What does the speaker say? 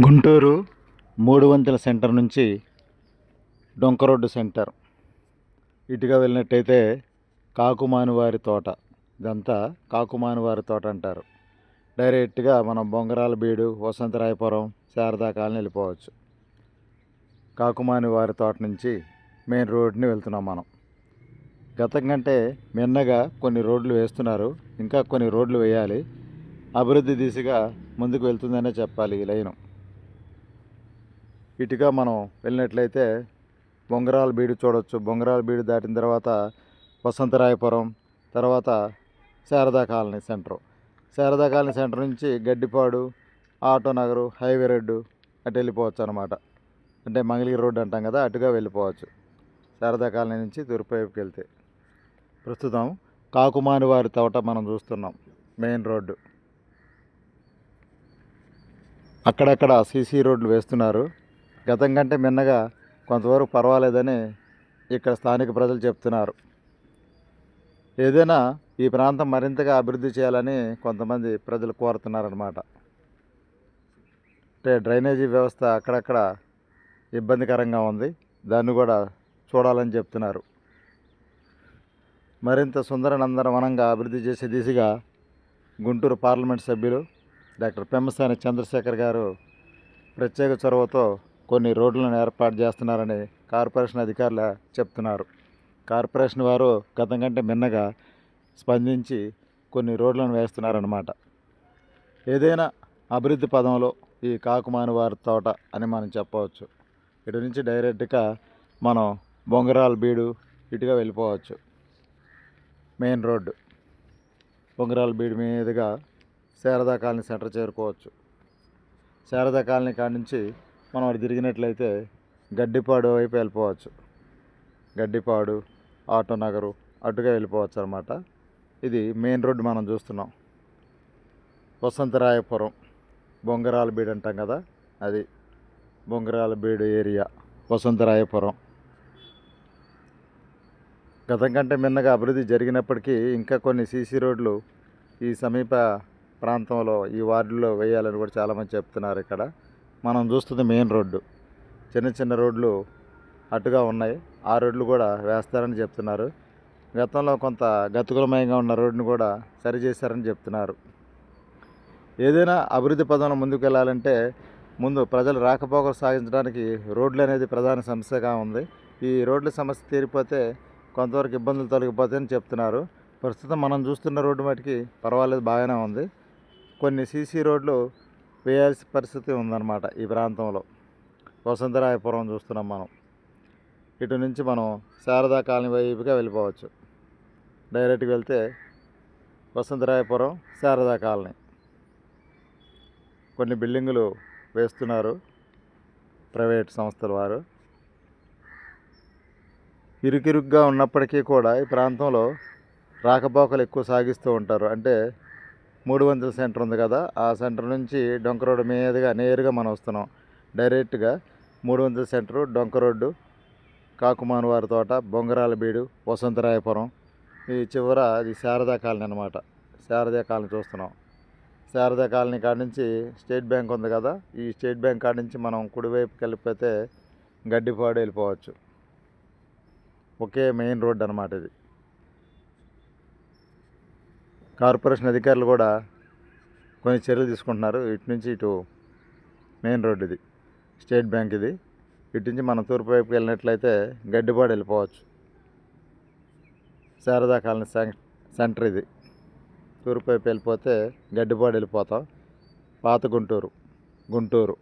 గుంటూరు మూడు వంతుల సెంటర్ నుంచి డొంక రోడ్డు సెంటర్. ఇటుగా వెళ్ళినట్టయితే కాకుమాని వారి తోట. ఇదంతా కాకుమానువారి తోట అంటారు. డైరెక్ట్గా మనం బొంగరాల బీడు వసంతరాయపురం శారదా కాలనీ వెళ్ళిపోవచ్చు. కాకుమాని వారి తోట నుంచి మెయిన్ రోడ్ని వెళ్తున్నాం మనం. గతం కంటే మిన్నగా కొన్ని రోడ్లు వేస్తున్నారు. ఇంకా కొన్ని రోడ్లు వేయాలి. అభివృద్ధి దిశగా ముందుకు వెళ్తుందనే చెప్పాలి ఈ లైను. ఇటుగా మనం వెళ్ళినట్లయితే బొంగరాల బీడు చూడొచ్చు. బొంగరాల బీడు దాటిన తర్వాత వసంతరాయపురం తర్వాత Sharada colony centre. Sharada colony centre నుంచి Gaddipadu auto Nagar highway road అటు వెళ్ళిపోవచ్చు అనమాట అంటే మంగళగిరి రోడ్డు అంటాం కదా అటుగా వెళ్ళిపోవచ్చు. శారదా కాలనీ నుంచి తూర్పు వైపుకి వెళ్తే. ప్రస్తుతం కాకుమాని వారి తోట మనం చూస్తున్నాం మెయిన్ రోడ్డు. అక్కడక్కడ సీసీ రోడ్లు వేస్తున్నారు. గతం కంటే మిన్నగా కొంతవరకు పర్వాలేదని ఇక్కడ స్థానిక ప్రజలు చెప్తున్నారు. ఏదైనా ఈ ప్రాంతం మరింతగా అభివృద్ధి చేయాలని కొంతమంది ప్రజలు కోరుతున్నారన్నమాట. అంటే డ్రైనేజీ వ్యవస్థ అక్కడక్కడ ఇబ్బందికరంగా ఉంది. దాన్ని కూడా చూడాలని చెప్తున్నారు. మరింత సుందర నందనవనంగా అభివృద్ధి చేసే దిశగా గుంటూరు పార్లమెంట్ సభ్యులు డాక్టర్ పెమ్మసాని చంద్రశేఖర్ గారు ప్రత్యేక చొరవతో కొన్ని రోడ్లను ఏర్పాటు చేస్తున్నారని కార్పొరేషన్ అధికారులు చెప్తున్నారు. కార్పొరేషన్ వారు గతం కంటే మిన్నగా స్పందించి కొన్ని రోడ్లను వేస్తున్నారన్నమాట. ఏదైనా అభివృద్ధి పదంలో ఈ కాకుమాని వారి తోట అని మనం చెప్పవచ్చు. ఇటు నుంచి డైరెక్ట్గా మనం బొంగరాల బీడు ఇటుగా వెళ్ళిపోవచ్చు. Main road. బొంగరాల బీడు మీదుగా శారదా కాలనీ సెంటర్ చేరుకోవచ్చు. శారదా కాలనీ కాడ నుంచి మనం అటు తిరిగినట్లయితే గడ్డిపాడు వైపు వెళ్ళిపోవచ్చు. గడ్డిపాడు ఆటో నగరు అటుగా వెళ్ళిపోవచ్చు అనమాట ఇది మెయిన్ రోడ్డు మనం చూస్తున్నాం. వసంతరాయపురం బొంగరాల బీడు అంటాం కదా అది బొంగరాల బీడు ఏరియా వసంతరాయపురం. గతం కంటే మిన్నగా అభివృద్ధి జరిగినప్పటికీ ఇంకా కొన్ని సీసీ రోడ్లు ఈ సమీప ప్రాంతంలో ఈ వార్డులో వేయాలని కూడా చాలామంది చెప్తున్నారు ఇక్కడ. మనం చూస్తుంది మెయిన్ రోడ్డు. చిన్న చిన్న రోడ్లు అటుగా ఉన్నాయి. ఆ రోడ్లు కూడా వేస్తారని చెప్తున్నారు. గతంలో కొంత గతుకులమయంగా ఉన్న రోడ్డును కూడా సరిచేశారని చెప్తున్నారు. ఏదైనా అభివృద్ధి పదంలో ముందుకు వెళ్ళాలంటే ముందు ప్రజలు రాకపోకలు సాగించడానికి రోడ్లు అనేది ప్రధాన సమస్యగా ఉంది. ఈ రోడ్ల సమస్య తీరిపోతే కొంతవరకు ఇబ్బందులు తొలగిపోతాయని చెప్తున్నారు. ప్రస్తుతం మనం చూస్తున్న రోడ్డు మటుకి పర్వాలేదు బాగానే ఉంది. కొన్ని సీసీ రోడ్లు వేయాల్సిన పరిస్థితి ఉందన్నమాట ఈ ప్రాంతంలో. వసంతరాయపురం చూస్తున్నాం మనం. ఇటు నుంచి మనం శారదా కాలనీ వైపుగా వెళ్ళిపోవచ్చు. డైరెక్ట్గా వెళ్తే వసంతరాయపురం శారదా కాలనీ. కొన్ని బిల్డింగులు వేస్తున్నారు ప్రైవేట్ సంస్థల వారు. ఇరుకిరుగ్గా ఉన్నప్పటికీ కూడా ఈ ప్రాంతంలో రాకపోకలు ఎక్కువ సాగిస్తూ ఉంటారు. అంటే మూడు వందల సెంటర్ ఉంది కదా ఆ సెంటర్ నుంచి డొంక రోడ్డు మీదుగా నేరుగా మనం వస్తున్నాం. డైరెక్ట్గా మూడు వందల సెంటర్ డొంక రోడ్డు కాకుమాన్ వారి తోట బొంగరాల బీడు వసంతరాయపురం. ఈ చివర అది శారదా కాలనీ అనమాట శారదా కాలనీ చూస్తున్నాం. శారదా కాలనీ కాడ నుంచి స్టేట్ బ్యాంక్ ఉంది కదా ఈ స్టేట్ బ్యాంక్ కాడ నుంచి మనం కుడివైపుకి వెళ్ళిపోతే గడ్డిపాడు వెళ్ళిపోవచ్చు. ఒకే మెయిన్ రోడ్ అనమాట ఇది. కార్పొరేషన్ అధికారులు కూడా కొన్ని చర్యలు తీసుకుంటున్నారు. ఇటు నుంచి ఇటు మెయిన్ రోడ్ ఇది స్టేట్ బ్యాంక్ ఇది. ఇటు నుంచి మనం తూర్పు వైపుకి వెళ్ళినట్లయితే గడ్డిపాడు వెళ్ళిపోవచ్చు. శారదా కాలనీ సెంటర్ ఇది. తూర్పు వైపు వెళ్ళిపోతే గడ్డిపాడు వెళ్ళిపోతాం. పాత గుంటూరు గుంటూరు.